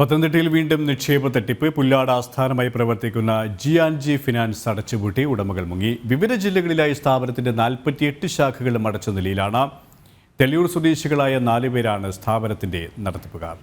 പത്തനംതിട്ടയിൽ വീണ്ടും നിക്ഷേപ തട്ടിപ്പ്. പുല്ലാട് ആസ്ഥാനമായി പ്രവർത്തിക്കുന്ന ജി ആൻഡ് ജി ഫിനാൻസ് അടച്ചുപൂട്ടി. ഉടമകൾ മുങ്ങി. വിവിധ ജില്ലകളിലായി സ്ഥാപനത്തിന്റെ നാൽപ്പത്തിയെട്ട് ശാഖകളും അടച്ച നിലയിലാണ്. തെളിയൂർ സ്വദേശികളായ നാലുപേരാണ് സ്ഥാപനത്തിന്റെ നടത്തിപ്പുകാർ.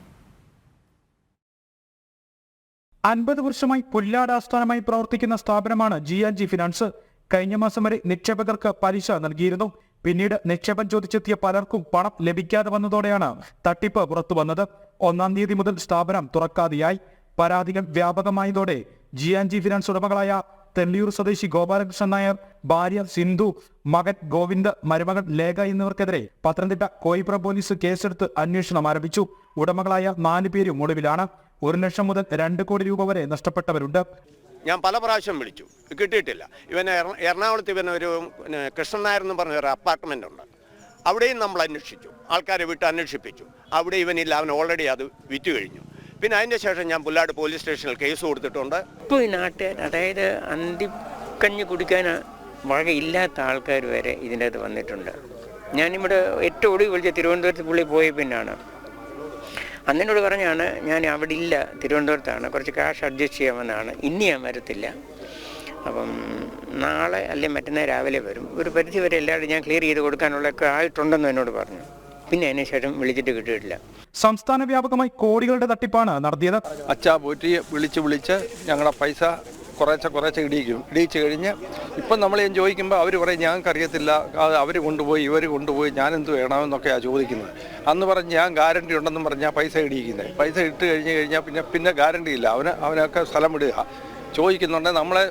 അൻപത് വർഷമായി പുല്ലാട് ആസ്ഥാനമായി പ്രവർത്തിക്കുന്ന സ്ഥാപനമാണ് ജി ആൻഡ് ജി ഫിനാൻസ്. കഴിഞ്ഞ മാസം വരെ നിക്ഷേപകർക്ക് പലിശ നൽകിയിരുന്നു. പിന്നീട് നിക്ഷേപം ചോദിച്ചെത്തിയ പലർക്കും പണം ലഭിക്കാതെ വന്നതോടെയാണ് തട്ടിപ്പ് പുറത്തു വന്നത്. ഒന്നാം തീയതി മുതൽ സ്ഥാപനം തുറക്കാതെയായി. പരാതികൾ വ്യാപകമായതോടെ ജി ആൻഡ് ജി ഫിനാൻസ് ഉടമകളായ തെള്ളിയൂർ സ്വദേശി ഗോപാലകൃഷ്ണൻ നായർ ഭാര്യ സിന്ധു മകൻ ഗോവിന്ദ് മരുമകൻ ലേഖ എന്നിവർക്കെതിരെ പത്തനംതിട്ട കോയിപ്ര പോലീസ് കേസെടുത്ത് അന്വേഷണം ആരംഭിച്ചു. ഉടമകളായ നാല് പേരും ഒടുവിലാണ്. ഒരു ലക്ഷം മുതൽ രണ്ട് കോടി രൂപ വരെ നഷ്ടപ്പെട്ടവരുണ്ട്. ഞാൻ പല പ്രാവശ്യം വിളിച്ചു. കിട്ടിയിട്ടില്ല. ഇവന് എറ- എറണാകുളത്ത് ഇവന് ഒരു കൃഷ്ണൻ നായർ എന്ന് പറഞ്ഞ ഒരു അപ്പാർട്ട്മെന്റ് ഉണ്ട്. അവിടെയും നമ്മൾ അന്വേഷിച്ചു. ആൾക്കാരെ വിട്ട് അന്വേഷിപ്പിച്ചു. അവിടെ ഇവനില്ല അവൻ ഓൾറെഡി അത് വിറ്റ് കഴിഞ്ഞു. പിന്നെ അതിന്റെ ശേഷം ഞാൻ പുല്ലാട് പോലീസ് സ്റ്റേഷനിൽ കേസ് കൊടുത്തിട്ടുണ്ട്. ഇപ്പോൾ ഈ നാട്ടുകാർ അതായത് അന്തിക്കഞ്ഞ് കുടിക്കാൻ വകയില്ലാത്ത ആൾക്കാർ വരെ ഇതിന്റെ അകത്ത് വന്നിട്ടുണ്ട്. ഞാനിവിടെ ഏറ്റവും ഒടുവിൽ വിളിച്ച തിരുവനന്തപുരത്ത് പുള്ളി പോയ പിന്നാണ്. അന്നെന്നോട് പറഞ്ഞാണ് ഞാൻ അവിടെ ഇല്ല തിരുവനന്തപുരത്താണ് കുറച്ച് ക്യാഷ് അഡ്ജസ്റ്റ് ചെയ്യാമെന്നാണ്. ഇനി ഞാൻ വരത്തില്ല. അപ്പം നാളെ അല്ലെങ്കിൽ മറ്റന്നാൾ രാവിലെ വരും. ഒരു പരിധി വരെ എല്ലാവരും ഞാൻ ക്ലിയർ ചെയ്ത് കൊടുക്കാനുള്ളതൊക്കെ ആയിട്ടുണ്ടെന്ന് എന്നോട് പറഞ്ഞു. പിന്നെ അതിന് ശേഷം വിളിച്ചിട്ട് കിട്ടിയിട്ടില്ല. സംസ്ഥാന വ്യാപകമായി കോടികളുടെ തട്ടിപ്പാണ് നടത്തിയത്. അച്ഛാ പോറ്റി വിളിച്ച് വിളിച്ച് ഞങ്ങളുടെ പൈസ കുറേശ്ശെ കുറേശ്ശെ ഇടിയിക്കും. ഇടിയിച്ച് കഴിഞ്ഞ് ഇപ്പം നമ്മൾ ചോദിക്കുമ്പോൾ അവർ പറയും ഞങ്ങൾക്ക് അറിയത്തില്ല അവർ കൊണ്ടുപോയി ഇവർ കൊണ്ടുപോയി. ഞാനെന്ത് വേണമെന്നൊക്കെയാണ് ചോദിക്കുന്നത്. അന്ന് പറഞ്ഞ് ഞാൻ ഗ്യാരണ്ടി ഉണ്ടെന്നും പറഞ്ഞാൽ പൈസ ഇടിയിക്കുന്നത് പൈസ ഇട്ട് കഴിഞ്ഞ് കഴിഞ്ഞാൽ പിന്നെ പിന്നെ ഗ്യാരണ്ടി ഇല്ല. അവന് അവനൊക്കെ സ്ഥലം വിടുക ചോദിക്കുന്നുണ്ടെങ്കിൽ നമ്മളെ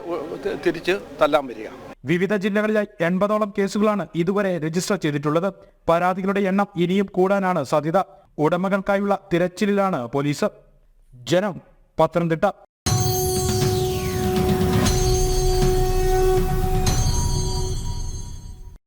തിരിച്ച് തല്ലാൻ വരിക. വിവിധ ജില്ലകളിലായി എൺപതോളം കേസുകളാണ് ഇതുവരെ രജിസ്റ്റർ ചെയ്തിട്ടുള്ളത്. പരാതികളുടെ എണ്ണം ഇനിയും കൂടാനാണ് സാധ്യത. ഉടമകൾക്കായുള്ള തിരച്ചിലിലാണ് പോലീസ്. ജനം പത്തനംതിട്ട.